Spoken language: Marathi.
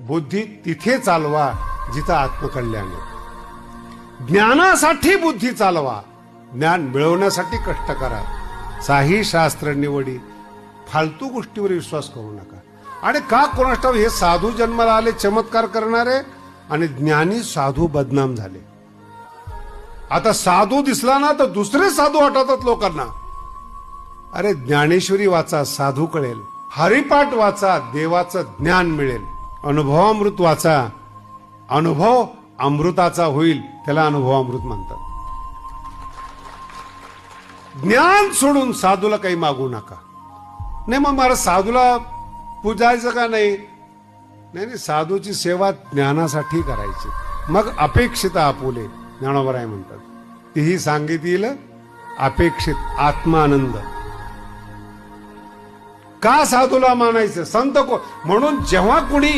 बुद्धी तिथे चालवा जिथं आत्मकल्याण आहे. ज्ञानासाठी बुद्धी चालवा ज्ञान मिळवण्यासाठी कष्ट करा. साही शास्त्र निवडी फालतू गोष्टीवर विश्वास करू नका. आणि का कोणास हे साधू जन्माला आले चमत्कार करणारे? आणि ज्ञानी साधू बदनाम झाले. आता साधू दिसला ना तर दुसरे साधू हटवतात लोकांना. अरे ज्ञानेश्वरी वाचा साधू कळेल. हरिपाठ वाचा देवाचं ज्ञान मिळेल. अनुभवामृत वाचा अनुभव अमृताचा होईल त्याला अनुभव अमृत म्हणतात. ज्ञान सोडून साधूला काही मागू नका. नाही मग मला साधूला पूजायचं का नाही? नाही नाही साधूची सेवा ज्ञानासाठी करायची. मग अपेक्षित आपुले ज्ञानोबराय म्हणतात. तीही सांगितली अपेक्षित आत्मानंद. का साधूला मानायचं? संत को म्हणून जेव्हा कुणी